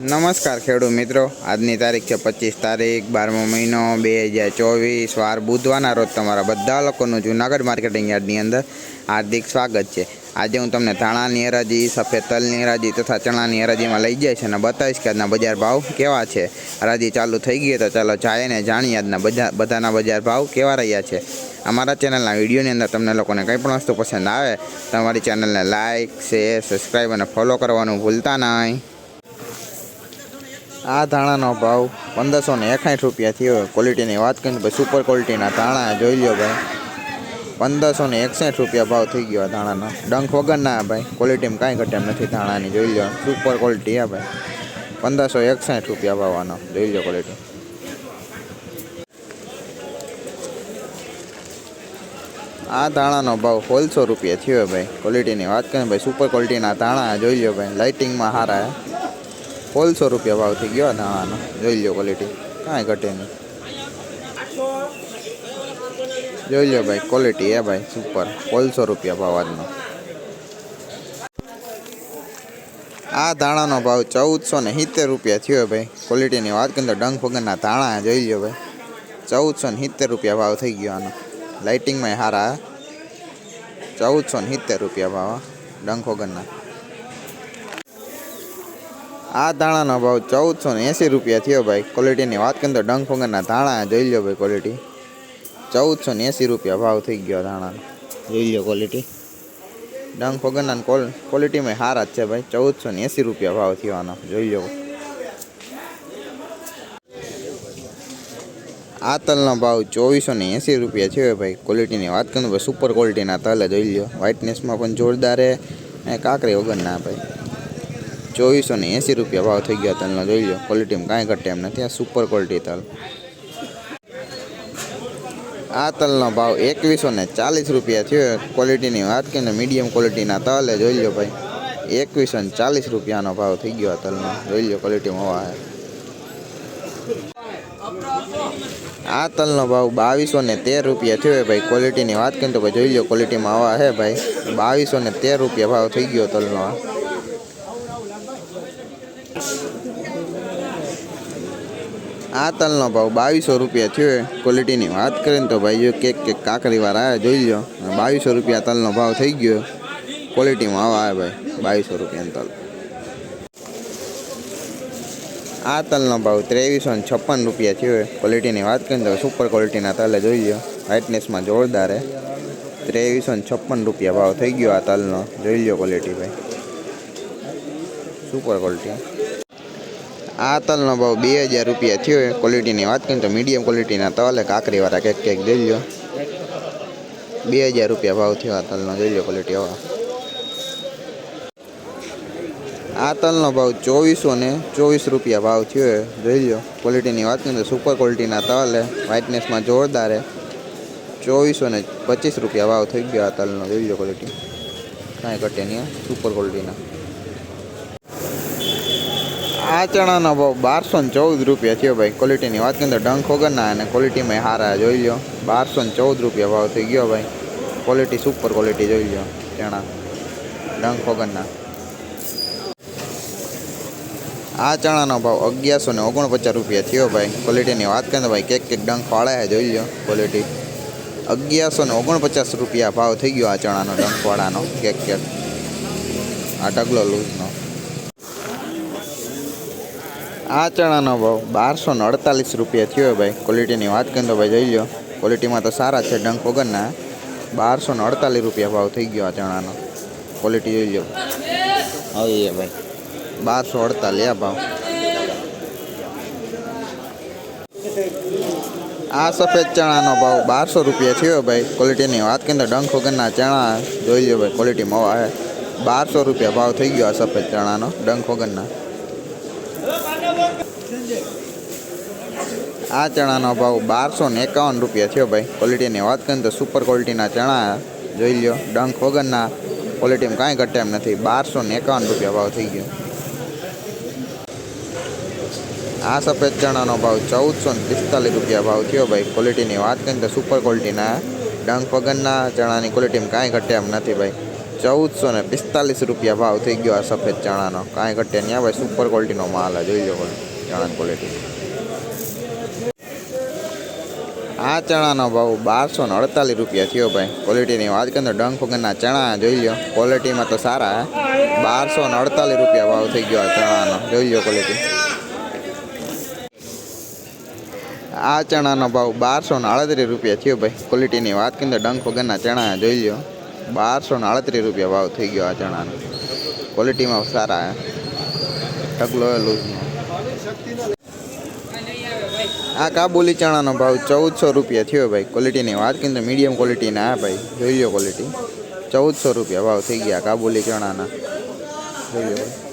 નમસ્કાર ખેડૂત મિત્રો. આજની તારીખ છે પચીસ તારીખ, બારમો મહિનો બે હજાર ચોવીસ. વાર બુધવારના રોજ તમારા બધા લોકોનું જૂનાગઢ માર્કેટિંગ યાર્ડની અંદર હાર્દિક સ્વાગત છે. આજે હું તમને ધાણાની હરાજી, સફેદ તલની હરાજી તથા ચણાની હરાજીમાં લઈ જઈશ અને બતાવીશ કે આજના બજાર ભાવ કેવા છે. હરાજી ચાલુ થઈ ગઈ તો ચાલો જાય ને જાણીએ આજના બધા, બધાના બજાર ભાવ કેવા રહ્યા છે. અમારા ચેનલના વિડીયોની અંદર તમને લોકોને કંઈ પણ વસ્તુ પસંદ આવે તમારી ચેનલને લાઇક શેર, સબસ્ક્રાઈબ અને ફોલો કરવાનું ભૂલતા નહીં. આ ધાણાનો ભાવ પંદરસો ને એકાઠ રૂપિયા થયો. ક્વોલિટીની વાત કરીને ભાઈ સુપર ક્વોલિટીના ધાણા, જોઈ લ્યો ભાઈ. પંદરસો ને એકસઠ રૂપિયા ભાવ થઈ ગયો આ ધાણાનો. ડંખ વગરના ભાઈ. ક્વોલિટીમાં કાંઈ ઘટે નથી ધાણાની, જોઈ લો સુપર ક્વોલિટી હા ભાઈ. પંદરસો એકસઠ રૂપિયા ભાવ આનો. જોઈ લો ક્વોલિટી આ ધાણાનો ભાવ સોળસો રૂપિયા થયો ભાઈ. ક્વોલિટીની વાત કરીને ભાઈ સુપર ક્વોલિટીના ધાણા, જોઈ લો ભાઈ. લાઇટિંગમાં સારા સોળસો રૂપિયા ભાવ થઈ ગયો ધાણાનો જોઈ લો ક્વોલિટી કાંઈ ઘટે નહીં. જોઈ લો ભાઈ ક્વોલિટી હે ભાઈ સુપર સોળસો રૂપિયા ભાવ આજનો. આ ધાણાનો ભાવ ચૌદસો ને સિત્તેર રૂપિયા થયો ભાઈ. ક્વોલિટીની વાત કરીએ તો ડંગ ફગનના ધાણા જોઈ લો ભાઈ. ચૌદસો ને સિત્તેર રૂપિયા ભાવ થઈ ગયો આનો. લાઇટિંગમાં સારા ચૌદસો ને સિત્તેર રૂપિયા ભાવ હા, ડંખ વગરના. આ ધાણાનો ભાવ ચૌદસો ને એંસી રૂપિયા થયો ભાઈ. ક્વોલિટીની વાત કરીએ તો ડંગ વગરના ધાણા જોઈ લો ભાઈ ક્વોલિટી ચૌદસો ને એંસી રૂપિયા ભાવ થઈ ગયો ધાણાનો. જોઈ લો ક્વોલિટી ડંખ વગરના ક્વોલિટીમાં સારા જ છે ભાઈ. ચૌદસો ને એંસી રૂપિયા ભાવ થયો આનો જોઈ લો આ તલનો ભાવ ચોવીસો ને એંસી રૂપિયા છે ભાઈ. ક્વોલિટીની વાત કરું ભાઈ સુપર ક્વોલિટીના તલ જોઈ લો વ્હાઇટનેસમાં પણ જોરદાર કાંકરી વગરના ભાઈ. ચોવીસો ને એંસી રૂપિયા ભાવ થઈ ગયા તલનો જોઈ લો ક્વોલિટીમાં કાંઈ ઘટે એમ નથી આ સુપર ક્વોલિટી તલ આ તલનો ભાવ એકવીસો ને ચાલીસ રૂપિયા થયો ક્વોલિટીની વાત કરીએ ને મીડિયમ ક્વોલિટીના તલ એ જોઈ લો ભાઈ એકવીસો ને ચાલીસ રૂપિયાનો ભાવ થઈ ગયો આ તલનો જોઈ લો ક્વોલિટીમાં હવા છે આ તલનો ભાવ બાવીસો ને તેર રૂપિયા થયો ભાઈ ક્વોલિટીની વાત કરીએ તો ભાઈ જોઈ લો ક્વોલિટીમાં હવા છે ભાઈ બાવીસો ને તેર રૂપિયા ભાવ થઈ ગયો તલનો આ આ તલનો ભાવ બાવીસો રૂપિયા થયો ક્વોલિટીની વાત કરીએ ને તો ભાઈ, જો કેક કેક કાકરીવાળા આવ્યા જોઈ લો બાવીસો રૂપિયા તલનો ભાવ થઈ ગયો ક્વોલિટીમાં આવા આવે ભાઈ, બાવીસો રૂપિયાનો તલ. આ તલનો ભાવ ત્રેવીસો ને છપ્પન રૂપિયા થયો ક્વોલિટીની વાત કરીને તો સુપર ક્વોલિટીના તલે, જોઈ લો વ્હાઇટનેસમાં જોરદાર ત્રેવીસો ને છપ્પન રૂપિયા ભાવ થઈ ગયો આ તલનો. જોઈ લો ક્વોલિટી ભાઈ. સુપર ક્વોલિટી આ તલનો ભાવ બે હજાર રૂપિયા થયો. ક્વોલિટીની વાત કરીએ તો મીડિયમ ક્વોલિટીના તલ કાકરીવાળા કેક કેક જોઈ લો બે હજાર રૂપિયા ભાવ થયો આ તલનો, જોઈ લો ક્વોલિટી હવા. આ તલનો ભાવ ચોવીસો ને ચોવીસ રૂપિયા ભાવ થયો જોઈ લો ક્વોલિટીની વાત કરીએ તો સુપર ક્વોલિટીના તલ વ્હાઇટનેસમાં જોરદાર ચોવીસો ને પચીસ રૂપિયા ભાવ થઈ ગયો આ તલનો, જોઈ લો ક્વોલિટી કાંઈ ઘટે નહીં સુપર ક્વોલિટીના આ ચણાનો ભાવ બારસો ને ચૌદ રૂપિયા થયો ભાઈ. ક્વોલિટીની વાત કરીએ તો ડંખ વગરના અને ક્વોલિટીમાં હારા જોઈ લો બારસો ને ચૌદ રૂપિયા ભાવ થઈ ગયો ભાઈ. ક્વોલિટી સુપર ક્વોલિટી જોઈ લો ચણા. ડંખ વગરના. આ ચણાનો ભાવ અગિયારસો ને ઓગણપચાસ રૂપિયા થયો ભાઈ. ક્વોલિટીની વાત કરીએ તો ભાઈ કેક કેક ડંખ વાળા જોઈ લો ક્વોલિટી અગિયારસો ને ઓગણપચાસ રૂપિયા ભાવ થઈ ગયો આ ચણાનો ડંખવાળાનો, કેક કેક. આ ટગલો લૂઝનો આ ચણાનો ભાવ બારસો ને અડતાલીસ રૂપિયા થયો ભાઈ. ક્વોલિટીની વાત કરીએ તો ભાઈ જોઈ લો ક્વોલિટીમાં તો સારા છે, ડંખ વગરના. બારસો ને અડતાલીસ રૂપિયા ભાવ થઈ ગયો આ ચણાનો. ક્વોલિટી જોઈ લો હવે એ ભાઈ. બારસો અડતાલીસ આ ભાવ. આ સફેદ ચણાનો ભાવ બારસો રૂપિયા થયો ભાઈ. ક્વોલિટીની વાત કરીએ તો ડંખ વગરના ચણા જોઈ લો ભાઈ. ક્વોલિટીમાં હવા છે બારસો રૂપિયા ભાવ થઈ ગયો આ સફેદ ચણાનો, ડંખ વગરના. આ ચણાનો ભાવ બારસો ને એકાવન રૂપિયા થયો ભાઈ. ક્વોલિટીની વાત કરીએ તો સુપર ક્વોલિટીના ચણા જોઈ લ્યો. ડંખ વગરના ક્વોલિટીમાં કાંઈ ઘટે એમ નથી. બારસો ને એકાવન રૂપિયા ભાવ થઈ ગયો. આ સફેદ ચણાનો ભાવ ચૌદસો ને પિસ્તાલીસ રૂપિયા ભાવ થયો ભાઈ. ક્વોલિટીની વાત કરીએ તો સુપર ક્વોલિટીના ડંખ વગરના ચણાની ક્વોલિટીમાં કાંઈ ઘટે એમ નથી ભાઈ. ચૌદસો ને પિસ્તાલીસ રૂપિયા ભાવ થઈ ગયો આ સફેદ ચણાનો. કાંઈ ઘટે નહીં. ભાઈ સુપર ક્વોલિટીનો માલ આ, જોઈ લો ચણા ક્વોલિટી આ ચણાનો ભાવ બારસો ને અડતાલીસ રૂપિયા થયો ભાઈ. ક્વોલિટીની વાત કરીએ તો ડંખ વગરના ચણા, જોઈ લો. ક્વોલિટીમાં તો સારા બારસો ને અડતાલીસ રૂપિયા ભાવ થઈ ગયો આ ચણાનો. જોઈ લો ક્વોલિટી આ ચણાનો ભાવ બારસો ને આડત્રીસ રૂપિયા થયો ભાઈ. ક્વોલિટીની વાત કરીને ડંખ વગરના ચણા, જોઈ લો. બારસો ને આડત્રીસ રૂપિયા ભાવ થઈ ગયો આ ચણાનો. ક્વોલિટીમાં સારા ઢગલો લૂઝનો. આ કાબુલી ચણાનો ભાવ ચૌદસો રૂપિયા થયો ભાઈ ક્વોલિટીની વાત કરીને મીડિયમ ક્વોલિટીના આ ભાઈ. જોઈ લો ક્વોલિટી ચૌદસો રૂપિયા ભાવ થઈ ગયા કાબુલી ચણાના. જોઈ લો. ભાઈ